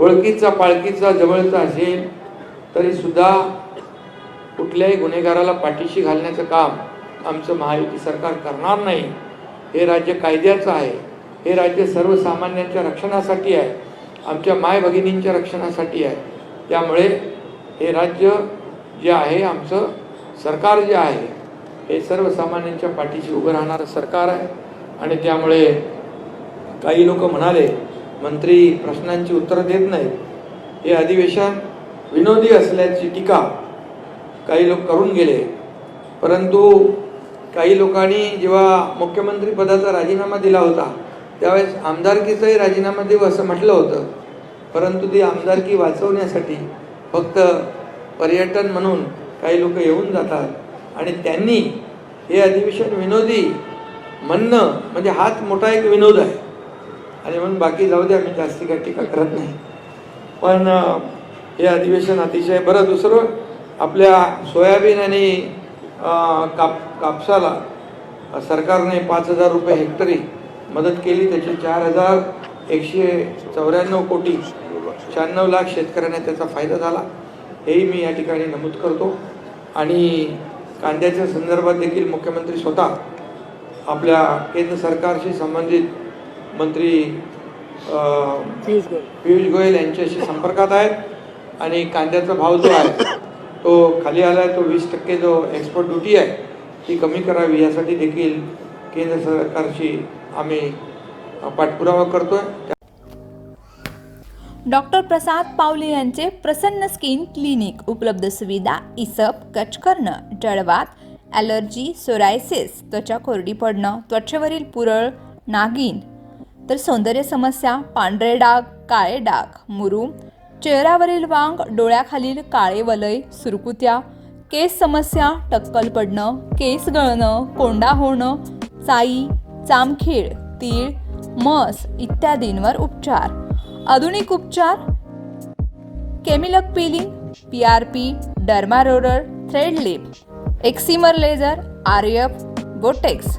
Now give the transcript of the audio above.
ओळखीचा पाळखीचा जवळचा असेल तरी सुद्धा कुठल्याही गुन्हेगाराला पाठीशी घालण्याचं काम आमचं महायुती सरकार करणार नाही. हे राज्य कायद्याचं आहे. हे राज्य सर्वसामान्यांच्या रक्षणासाठी आहे. आमच्या माय भगिनींच्या रक्षणासाठी आहे. त्यामुळे हे राज्य जे आहे आमचं सरकार जे आहे हे सर्वसामान्यांच्या पाठीशी उभं राहणारं सरकार आहे. आणि त्यामुळे काही लोक म्हणाले मंत्री प्रश्नांची उत्तरं देत नाहीत. हे अधिवेशन विनोदी असल्याची टीका काही लोक करून गेले. परंतु काही लोकांनी जेव्हा मुख्यमंत्री पदाचा राजीनामा दिला होता त्यावेळेस आमदारकीचाही राजीनामा देऊ असं म्हटलं होतं. परंतु ती आमदारकी वाचवण्यासाठी फक्त पर्यटन म्हणून काही लोक येऊन जातात. आणि त्यांनी हे अधिवेशन विनोदी म्हणणं म्हणजे हाच मोठा एक विनोद आहे. आणि म्हणून बाकी जाऊ द्या मी जास्ती काही टीका करत नाही. पण हे अधिवेशन अतिशय बरं. दुसरं आपल्या सोयाबीन आणि काप कापसाला सरकारने पाच हजार रुपये हेक्टरी मदत केली. त्याचे चार हजार एकशे चौऱ्याण्णव कोटी शहाण्णव लाख शेतकऱ्यांना त्याचा फायदा झाला. हेही मी या ठिकाणी नमूद करतो. आणि कांद्याच्या संदर्भात देखील मुख्यमंत्री स्वतः आपल्या केंद्र सरकारशी संबंधित मंत्री पियुष गोयल. यांच्याशी संपर्कात आहेत आणि कांद्याचा भाव जो आहे तो खाली आला आहे तो वीस टक्के जो एक्सपोर्ट ड्युटी आहे ती कमी करावी. यासाठी देखील केंद्र सरकारशी आम्ही पाठपुरावा करतोय. डॉक्टर प्रसाद पावले यांचे प्रसन्न स्किन क्लिनिक उपलब्ध सुविधा इसप कच करणं जळवात ॲलर्जी सोरायसिस त्वचा कोरडी पडणं त्वचेवरील पुरळ नागिन तर सौंदर्य समस्या पांढरे डाग काळे डाग मुरूम चेहऱ्यावरील वांग डोळ्याखालील काळे वलय सुरकुत्या केस समस्या टक्कल पडणं केस गळणं कोंडा होणं चाई चामखीळ तीळ मस इत्यादींवर उपचार. आधुनिक उपचार केमिलक peeling P R P derma roller thread lift excimer laser आर्यप Botox